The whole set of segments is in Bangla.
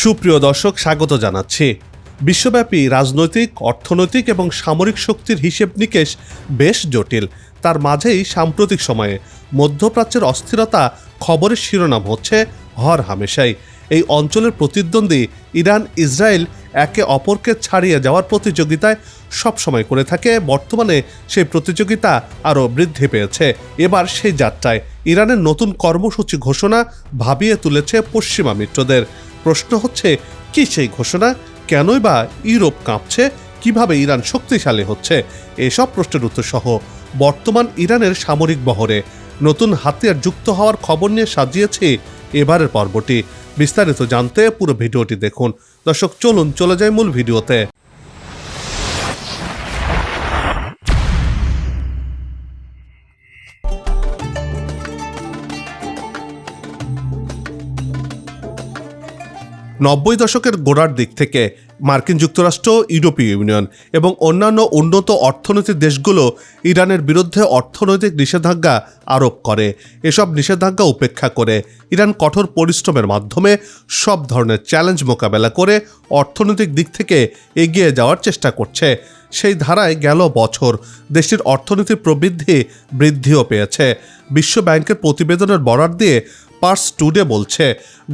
সুপ্রিয় দর্শক, স্বাগত জানাচ্ছি। বিশ্বব্যাপী রাজনৈতিক, অর্থনৈতিক এবং সামরিক শক্তির হিসেব নিকেশ বেশ জটিল। তার মাঝেই সাম্প্রতিক সময়ে মধ্যপ্রাচ্যের অস্থিরতা খবরের শিরোনাম হচ্ছে হর হামেশাই। এই অঞ্চলের প্রতিদ্বন্দ্বী ইরান, ইসরায়েল একে অপরকে ছাড়িয়ে যাওয়ার প্রতিযোগিতায় সবসময় করে থাকে। বর্তমানে সেই প্রতিযোগিতা আরও বৃদ্ধি পেয়েছে। এবার সেই যাত্রায় ইরানের নতুন কর্মসূচি ঘোষণা ভাবিয়ে তুলেছে পশ্চিমা মিত্রদের। প্রশ্ন হচ্ছে, কি সেই ঘোষণা? কেনই বা ইউরোপ কাঁপছে? কীভাবে ইরান শক্তিশালী হচ্ছে? এসব প্রশ্নের উত্তর সহ বর্তমান ইরানের সামরিক বহরে নতুন হাতিয়ার যুক্ত হওয়ার খবর নিয়ে সাজিয়েছে এবারের পর্বটি। বিস্তারিত জানতে পুরো ভিডিওটি দেখুন। দর্শক, চলুন, চলে যায় মূল ভিডিওতে। নব্বই দশকের গোড়ার দিক থেকে মার্কিন যুক্তরাষ্ট্র, ইউরোপীয় ইউনিয়ন এবং অন্যান্য উন্নত অর্থনৈতিক দেশগুলো ইরানের বিরুদ্ধে অর্থনৈতিক নিষেধাজ্ঞা আরোপ করে। এসব নিষেধাজ্ঞা উপেক্ষা করে ইরান কঠোর পরিশ্রমের মাধ্যমে সব ধরনের চ্যালেঞ্জ মোকাবেলা করে অর্থনৈতিক দিক থেকে এগিয়ে যাওয়ার চেষ্টা করছে। সেই ধারায় গেল বছর দেশটির অর্থনীতির প্রবৃদ্ধি বৃদ্ধিও পেয়েছে। বিশ্ব ব্যাংকের প্রতিবেদনের বরাত দিয়ে পার্স টুডে বলছে,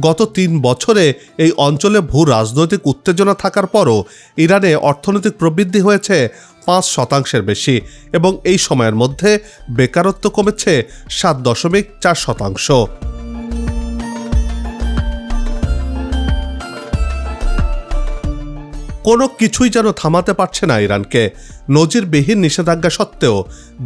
গত তিন বছরে এই অঞ্চলে ভূ রাজনৈতিক উত্তেজনা থাকার পরও ইরানে অর্থনৈতিক প্রবৃদ্ধি হয়েছে পাঁচ শতাংশের বেশি এবং এই সময়ের মধ্যে বেকারত্ব কমেছে সাত দশমিক চার শতাংশ। কোনো কিছুই যেন থামাতে পারছে না ইরানকে। নজিরবিহীন নিষেধাজ্ঞা সত্ত্বেও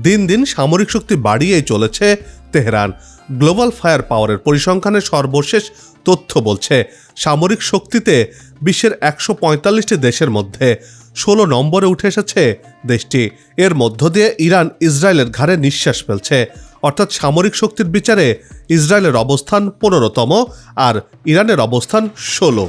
দিন দিন সামরিক শক্তি বাড়িয়েই চলেছে তেহরান গ্লোবাল ফায়ার পাওয়ারের পরিসংখ্যানের সর্বশেষ তথ্য বলছে, সামরিক শক্তিতে বিশ্বের একশো পঁয়তাল্লিশটি দেশের মধ্যে ষোলো নম্বরে উঠে এসেছে দেশটি। এর মধ্য দিয়ে ইরান ইসরায়েলের ঘাড়ে নিঃশ্বাস ফেলছে। অর্থাৎ সামরিক শক্তির বিচারে ইসরায়েলের অবস্থান পনেরোতম আর ইরানের অবস্থান ষোলো।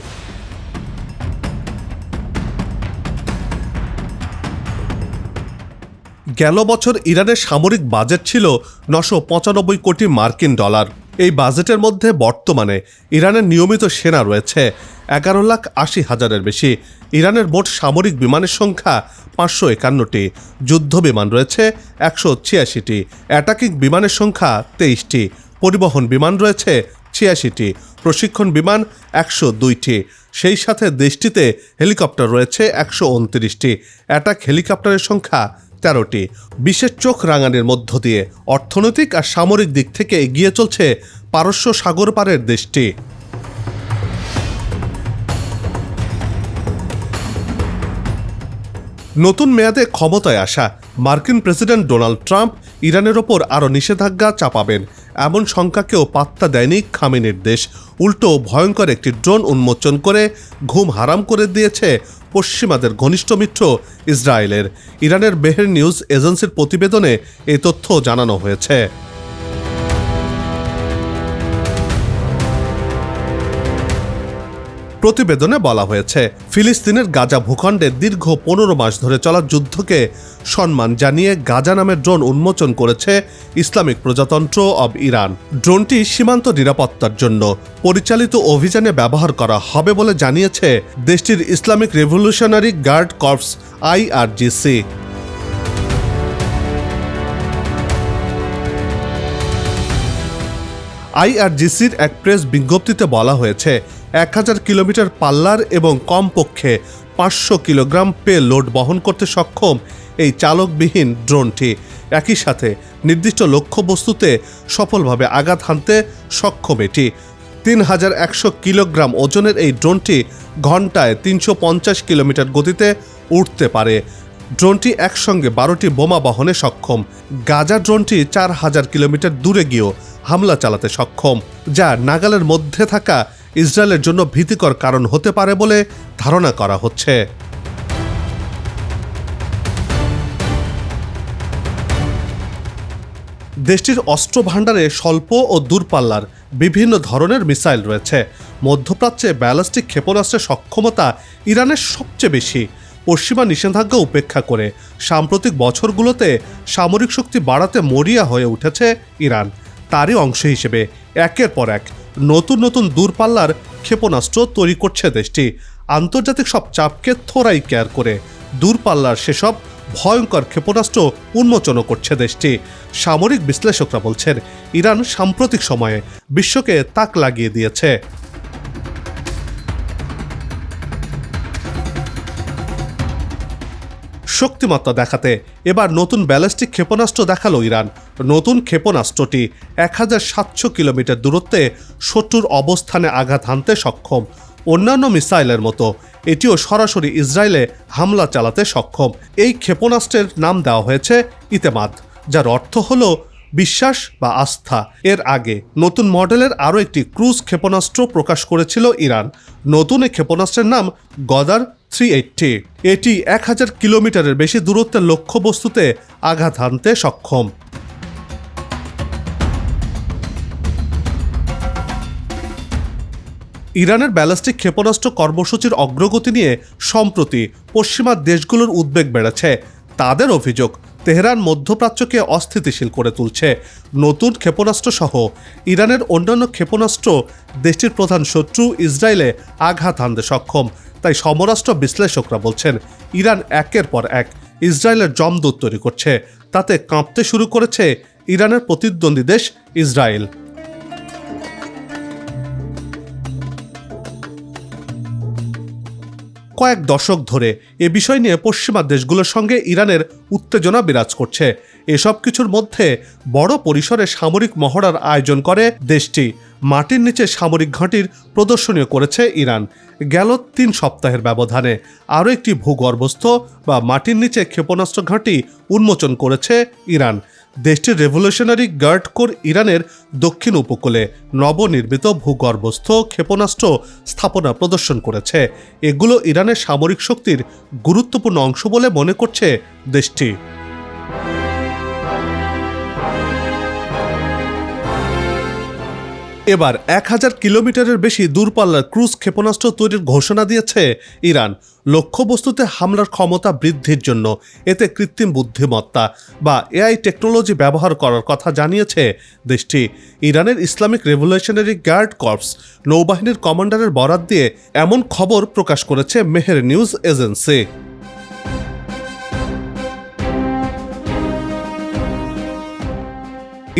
গেল বছর ইরানের সামরিক বাজেট ছিল নশো পঁচানব্বই কোটি মার্কিন ডলার। এই বাজেটের মধ্যে বর্তমানে ইরানের নিয়মিত সেনা রয়েছে এগারো লাখ আশি হাজারের বেশি। ইরানের মোট সামরিক বিমানের সংখ্যা পাঁচশো একান্নটি। যুদ্ধ বিমান রয়েছে একশো ছিয়াশিটি। অ্যাটাকিং বিমানের সংখ্যা তেইশটি। পরিবহন বিমান রয়েছে ছিয়াশিটি। প্রশিক্ষণ বিমান একশো দুইটি। সেই সাথে দেশটিতে হেলিকপ্টার রয়েছে একশো উনত্রিশটি। অ্যাটাক হেলিকপ্টারের সংখ্যা তেরোটি। বিশেষ চোখ রাঙানির মধ্য দিয়ে অর্থনৈতিক আর সামরিক দিক থেকে এগিয়ে চলছে পারস্য সাগর পারের দেশটি। নতুন মেয়াদে ক্ষমতায় আসা মার্কিন প্রেসিডেন্ট ডোনাল্ড ট্রাম্প ইরানের ওপর আরও নিষেধাজ্ঞা চাপাবেন। এমন শঙ্কাকেও পাত্তা দেয়নি খামেনির দেশ। উল্টো ভয়ঙ্কর একটি ড্রোন উন্মোচন করে ঘুম হারাম করে দিয়েছে পশ্চিমাদের ঘনিষ্ঠ মিত্র ইসরায়েলের। ইরানের বেহের নিউজ এজেন্সির প্রতিবেদনে এই তথ্য জানানো হয়েছে। প্রতিবেদনে বলা হয়েছে, ফিলিস্তিনের গাজা ভূখণ্ডে দীর্ঘ পনেরো মাস ধরে চলা যুদ্ধকে সম্মান জানিয়ে গাজা নামের ড্রোন উন্মোচন করেছে ইসলামিক প্রজাতন্ত্র অব ইরান। ড্রোনটি সীমান্ত নিরাপত্তার জন্য পরিচালিত অভিযানে ব্যবহার করা হবে বলে জানিয়েছে দেশটির Islamic revolutionary guard corps IRGC আইআরজিসির এক প্রেস বিজ্ঞপ্তিতে বলা হয়েছে এক হাজার কিলোমিটার পাল্লার এবং কমপক্ষে পাঁচশো কিলোগ্রাম পে লোড বহন করতে সক্ষম এই চালকবিহীন ড্রোনটি। একই সাথে নির্দিষ্ট লক্ষ্যবস্তুতে সফলভাবে আঘাত হানতে সক্ষম এটি। তিন হাজার একশো কিলোগ্রাম ওজনের এই ড্রোনটি ঘন্টায় তিনশো পঞ্চাশ কিলোমিটার গতিতে উঠতে পারে। ড্রোনটি একসঙ্গে বারোটি বোমা বহনে সক্ষম। গাজা ড্রোনটি চার হাজার কিলোমিটার দূরে গিয়েও হামলা চালাতে সক্ষম, যা নাগালের মধ্যে থাকা ইসরায়েলের জন্য ভীতিকর কারণ হতে পারে বলে ধারণা করা হচ্ছে। দেশটির অস্ত্র ভাণ্ডারে স্বল্প ও দূরপাল্লার বিভিন্ন ধরনের মিসাইল রয়েছে। মধ্যপ্রাচ্যে ব্যালিস্টিক ক্ষেপণাস্ত্রের সক্ষমতা ইরানের সবচেয়ে বেশি। পশ্চিমা নিষেধাজ্ঞা উপেক্ষা করে সাম্প্রতিক বছরগুলোতে সামরিক শক্তি বাড়াতে মরিয়া হয়ে উঠেছে ইরান। তারই অংশ হিসেবে একের পর এক নতুন নতুন দূরপাল্লার ক্ষেপণাস্ত্র তৈরি করছে দেশটি। আন্তর্জাতিক সব চাপকে থোরাই কেয়ার করে দূরপাল্লার সেসব ভয়ঙ্কর ক্ষেপণাস্ত্র উন্মোচনও করছে দেশটি। সামরিক বিশ্লেষকরা বলছেন, ইরান সাম্প্রতিক সময়ে বিশ্বকে তাক লাগিয়ে দিয়েছে। শক্তিমত্তা দেখাতে। এবার নতুন ব্যালিস্টিক ক্ষেপণাস্ত্র দেখাল ইরান। নতুন ক্ষেপণাস্ত্রটি এক হাজার সাতশো কিলোমিটার দূরত্বে শত্রুর অবস্থানে আঘাত হানতে সক্ষম। অন্যান্য মিসাইলের মতো। এটিও সরাসরি ইসরায়েলে হামলা চালাতে সক্ষম। এই ক্ষেপণাস্ত্রের নাম দেওয়া হয়েছে ইতেমাদ, যার অর্থ হল বিশ্বাস বা আস্থা। এর আগে নতুন মডেলের আরও একটি ক্রুজ ক্ষেপণাস্ত্র প্রকাশ করেছিল ইরান। নতুন এই ক্ষেপণাস্ত্রের নাম গদার থ্রি এইটটি। এটি এক হাজার কিলোমিটারের বেশি দূরত্বের লক্ষ্যবস্তুতে আঘাত হানতে সক্ষম। ইরানের ব্যালিস্টিক ক্ষেপণাস্ত্র কর্মসূচির অগ্রগতি নিয়ে সম্প্রতি পশ্চিমা দেশগুলোর উদ্বেগ বেড়েছে। তাদের অভিযোগ তেহরান মধ্যপ্রাচ্যকে অস্থিতিশীল করে তুলছে। নতুন ক্ষেপণাস্ত্র সহ ইরানের অন্যান্য ক্ষেপণাস্ত্র দেশটির প্রধান শত্রু ইসরায়েলে আঘাত আনতে সক্ষম। তাই সমরাষ্ট্র বিশ্লেষকরা বলছেন, ইরান একের পর এক ইসরায়েলের জমদূত তৈরি করছে। তাতে কাঁপতে শুরু করেছে ইরানের প্রতিদ্বন্দ্বী দেশ ইসরায়েল। কয়েক দশক ধরে এ বিষয় নিয়ে পশ্চিমা দেশগুলোর সঙ্গে ইরানের উত্তেজনা বিরাজ করছে। এসব কিছুর মধ্যে বড় পরিসরে সামরিক মহড়ার আয়োজন করে দেশটি। মাটির নিচে সামরিক ঘাঁটির প্রদর্শনীয় করেছে ইরান। গেল তিন সপ্তাহের ব্যবধানে আরও একটি ভূগর্ভস্থ বা মাটির নিচে ক্ষেপণাস্ত্র ঘাঁটি উন্মোচন করেছে ইরান। দেশটির রেভলিউশনারি গার্ড কোর ইরানের দক্ষিণ উপকূলে নবনির্মিত ভূগর্ভস্থ ক্ষেপণাস্ত্র স্থাপনা প্রদর্শন করেছে। এগুলো ইরানের সামরিক শক্তির গুরুত্বপূর্ণ অংশ বলে মনে করছে দেশটি। এবার এক হাজার কিলোমিটারের বেশি দূরপাল্লার ক্রুজ ক্ষেপণাস্ত্র তৈরির ঘোষণা দিয়েছে ইরান। লক্ষ্যবস্তুতে হামলার ক্ষমতা বৃদ্ধির জন্য এতে কৃত্রিম বুদ্ধিমত্তা বা এআই টেকনোলজি ব্যবহার করার কথা জানিয়েছে দেশটি। ইরানের ইসলামিক রেভলিউশনারি গার্ড কর্পস নৌবাহিনীর কমান্ডারের বরাত দিয়ে এমন খবর প্রকাশ করেছে মেহের নিউজ এজেন্সি।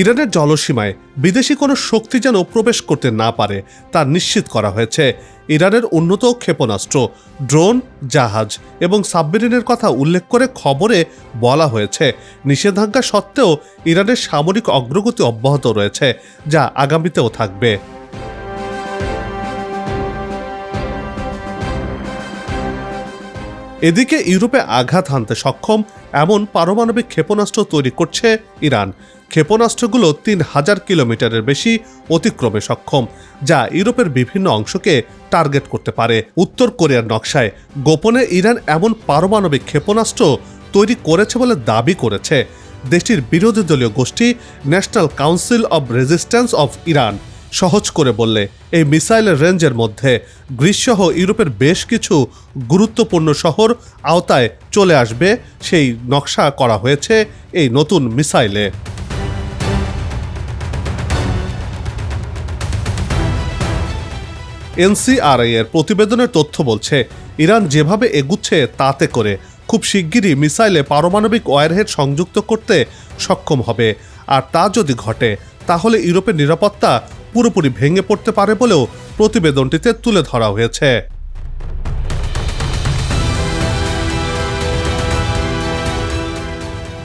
ইরানের জলসীমায় বিদেশি কোনো শক্তি যেন প্রবেশ করতে না পারে, তা নিশ্চিত করা হয়েছে। ইরানের উন্নত ক্ষেপণাস্ত্র, ড্রোন, জাহাজ এবং সাবমেরিনের কথা উল্লেখ করে খবরে বলা হয়েছে। নিষেধাজ্ঞা সত্ত্বেও ইরানের সামরিক অগ্রগতি অব্যাহত রয়েছে, যা আগামীতেও থাকবে। এদিকে ইউরোপে আঘাত হানতে সক্ষম এমন পারমাণবিক ক্ষেপণাস্ত্র তৈরি করছে ইরান। ক্ষেপণাস্ত্রগুলো তিন হাজার কিলোমিটারের বেশি অতিক্রমে সক্ষম, যা ইউরোপের বিভিন্ন অংশকে টার্গেট করতে পারে। উত্তর কোরিয়ার নকশায় গোপনে ইরান এমন পারমাণবিক ক্ষেপণাস্ত্র তৈরি করেছে বলে দাবি করেছে দেশটির বিরোধী দলীয় গোষ্ঠী national council of resistance of Iran. সহজ করে বললে, এই মিসাইলের রেঞ্জের মধ্যে গ্রীষ্মসহ ইউরোপের বেশ কিছু গুরুত্বপূর্ণ শহর আওতায় চলে আসবে, সেই নকশা করা হয়েছে এই নতুন মিসাইলে। এনসিআরআই এর প্রতিবেদনের তথ্য বলছে, ইরান যেভাবে এগুচ্ছে তাতে করে খুব শিগগিরই মিসাইলে পারমাণবিক ওয়ারহেড সংযুক্ত করতে সক্ষম হবে। আর তা যদি ঘটে, তাহলে ইউরোপের নিরাপত্তা পুরোপুরি ভেঙে পড়তে পারে বলেও প্রতিবেদনটিতে তুলে ধরা হয়েছে।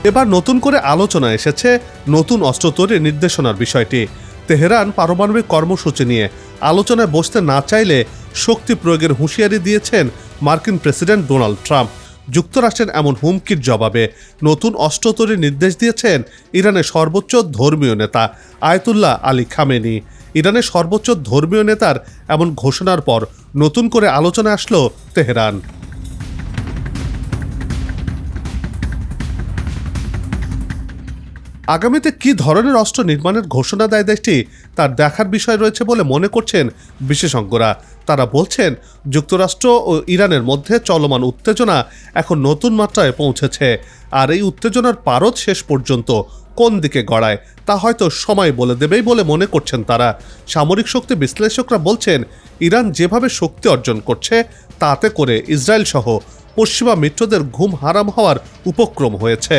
এবার নতুন করে আলোচনা এসেছে নতুন অস্ত্র তৈরির নির্দেশনার বিষয়টি। তেহরান পারমাণবিক কর্মসূচি নিয়ে আলোচনায় বসতে না চাইলে শক্তি প্রয়োগের হুঁশিয়ারি দিয়েছেন মার্কিন প্রেসিডেন্ট ডোনাল্ড ট্রাম্প। যুক্তরাষ্ট্রের এমন হুমকির জবাবে নতুন অস্ত্র তৈরির নির্দেশ দিয়েছেন ইরানের সর্বোচ্চ ধর্মীয় নেতা আয়তুল্লাহ আলী খামেনি। ইরানের সর্বোচ্চ ধর্মীয় নেতার এমন ঘোষণার পর নতুন করে আলোচনা আসলো তেহরান। আগামীতে কি ধরনের অস্ত্র নির্মাণের ঘোষণা দেয় দেশটি তার দেখার বিষয় রয়েছে বলে মনে করছেন বিশেষজ্ঞরা। তারা বলছেন, যুক্তরাষ্ট্র ও ইরানের মধ্যে চলমান উত্তেজনা এখন নতুন মাত্রায় পৌঁছেছে। আর এই উত্তেজনার পারদ শেষ পর্যন্ত কোন দিকে গড়ায়, তা হয়তো সময় বলে দেবেই বলে মনে করছেন তারা। সামরিক শক্তি বিশ্লেষকরা বলছেন, ইরান যেভাবে শক্তি অর্জন করছে, তাতে করে ইসরায়েল সহ পশ্চিমা মিত্রদের ঘুম হারাম হওয়ার উপক্রম হয়েছে।